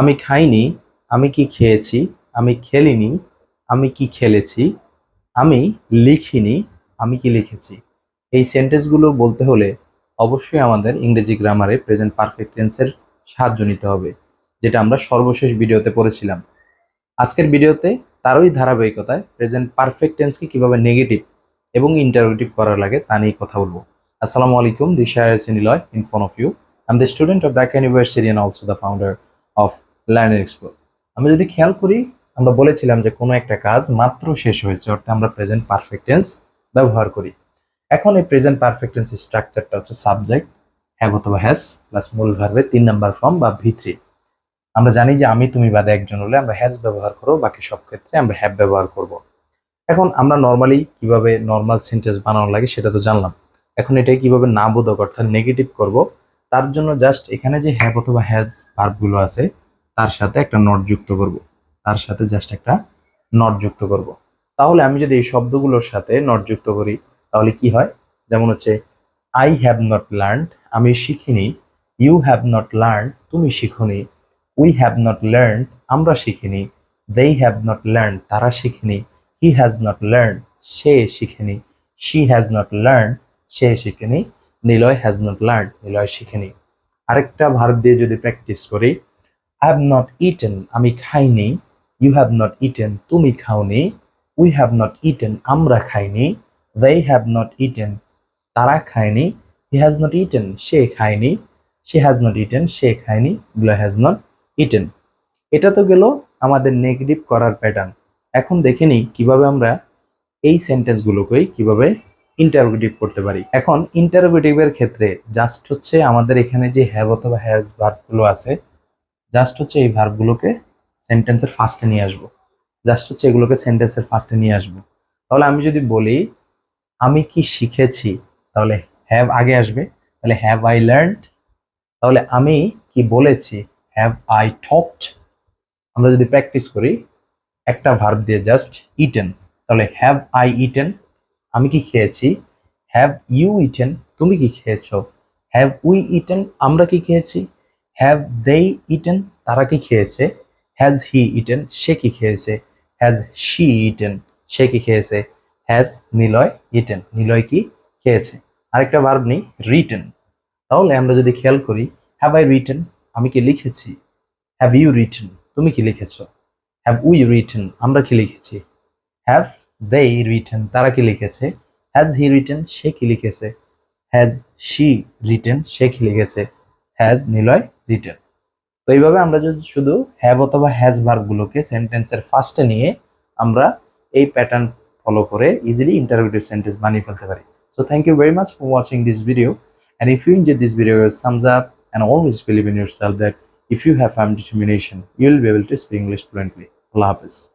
আমি খাইনি, আমি কি খেয়েছি, আমি খেলিনি, আমি কি খেলেছি, আমি লিখিনি, আমি কি লিখেছি? এই সেন্টেন্সগুলো বলতে হলে অবশ্যই আমাদের ইংরেজি গ্রামারে প্রেজেন্ট পারফেক্ট টেন্সের সাহায্য নিতে হবে, যেটা আমরা সর্বশেষ ভিডিওতে পড়েছিলাম। আজকের ভিডিওতে তারই ধারাবাহিকতায় প্রেজেন্ট পারফেক্ট টেন্সকে কীভাবে নেগেটিভ এবং ইন্টারোগেটিভ করার লাগে তা নিয়ে কথা বলব। আসসালামু আলাইকুম, দিশা সিনিলয় in front of you I am the student of Dhaka University and also the founder of Learning Expo আমরা যদি খেয়াল করি, আমরা বলেছিলাম যে কোনো একটা কাজ মাত্র শেষ হয়েছে অর্থাৎ আমরা প্রেজেন্ট পারফেক্ট টেন্স ব্যবহার করি। এখন এই প্রেজেন্ট পারফেক্ট টেন্স স্ট্রাকচারটা হচ্ছে সাবজেক্ট হ্যাভ অথবা হ্যাজ প্লাস মূল ভার্বের তিন নাম্বার ফর্ম বা ভিত্রি আমরা জানি যে আমি, তুমি বাদে একজন হলে আমরা হ্যাজ ব্যবহার করব বাকি সব ক্ষেত্রে আমরা হ্যাভ ব্যবহার করব। এখন আমরা নর্মালি কীভাবে নর্মাল সেন্টেন্স বানানো লাগে সেটা তো জানলাম। এখন এটাই কীভাবে না বোধক অর্থাৎ নেগেটিভ করব, তার জন্য জাস্ট এখানে যে হ্যাভ অথবা হ্যাজ ভার্বগুলো আছে তার সাথে একটা নট যুক্ত করব। তার সাথে জাস্ট একটা নট যুক্ত করব। তাহলে আমি যদি এই শব্দগুলোর সাথে নট যুক্ত করি, তাহলে কি হয়? যেমন হচ্ছে আই হ্যাভ নট লার্ন আমি শিখিনি। ইউ হ্যাভ নট লার্ন তুমি শিখনি। উই হ্যাভ নট লার্ন আমরা শিখিনি। দে হ্যাভ নট লার্ন তারা শিখিনি। হি হ্যাজ নট লার্ন সে শিখেনি। শি হ্যাজ নট লার্ন সে শিখেনি। Niloy has not learn Niloy শিখেনি। আরেকটা ভার্ব দিয়ে যদি প্র্যাকটিস করি হ্যাভ নট ইটেন আমি খাইনি ইউ হ্যাভ নট ইটেন তুমি খাওনি উই হ্যাভ নট ইটেন আমরা খাইনি দে হ্যাভ নট ইটেন তারা খায়নি হি হ্যাজ নট ইটেন সে খায়নি সে হ্যাজ নট ইটেন সে খায়নি গুলো হ্যাজ নট ইটেন এটা তো গেল আমাদের নেগেটিভ করার প্যাটার্ন এখন দেখে নিই কীভাবে আমরা এই সেন্টেন্সগুলোকেই কীভাবে ইন্টারোগেটিভ করতে পারি। এখন ইন্টারোগেটিভের ক্ষেত্রে জাস্ট হচ্ছে আমাদের এখানে যে হ্যাভ অথবা হ্যাজ ভার্বগুলো আছে জাস্ট হচ্ছে এই ভার্বগুলোকে সেন্টেন্সের ফার্স্টে নিয়ে আসব। জাস্ট হচ্ছে এগুলোকে সেন্টেন্সের ফার্স্টে নিয়ে আসব। তাহলে আমি যদি বলি, আমি কি শিখেছি? তাহলে হ্যাভ আগে আসবে। তাহলে হ্যাভ আই লার্নড তাহলে আমি কি বলেছি? হ্যাভ আই টপড আমরা যদি প্র্যাকটিস করি, একটা ভার্ব দিয়ে জাস্ট ইটেন তাহলে হ্যাভ আই ইটেন আমি কি খেয়েছি? হ্যাভ ইউ ইটেন তুমি কি খেয়েছো? হ্যাভ উই ইটেন আমরা কি খেয়েছি? হ্যাভ দে ইটেন তারা কি খেয়েছে? হ্যাজ হি ইটেন সে কি খেয়েছে? হ্যাজ শি ইটেন সে কি খেয়েছে? হ্যাজ নিলয় ইটেন নিলয় কি খেয়েছে? আরেকটা ভার্ব নেই রিটেন তাহলে আমরা যদি খেয়াল করি হ্যাভ আই রিটেন আমি কি লিখেছি? হ্যাভ ইউ রিটেন তুমি কি লিখেছো? হ্যাভ উই রিটেন আমরা কি লিখেছি? হ্যাভ দে রিটেন তারা কি লিখেছে? হ্যাজ হি রিটেন সে কি লিখেছে? হ্যাজ শি রিটেন সে কি লিখেছে? হ্যাজ নিলয় রিটেন তো এইভাবে আমরা যদি শুধু হ্যাভ অথবা হ্যাজ ভার্বগুলোকে সেন্টেন্সের ফার্স্টে নিয়ে আমরা এই প্যাটার্ন ফলো করে ইজিলি ইন্টারোগেটিভ সেন্টেন্স বানিয়ে ফেলতে পারি so thank you very much for watching this video and if you enjoy this video thumbs up and always believe in yourself that if you have firm determination, you will be able to speak English fluently. Allah Hafiz.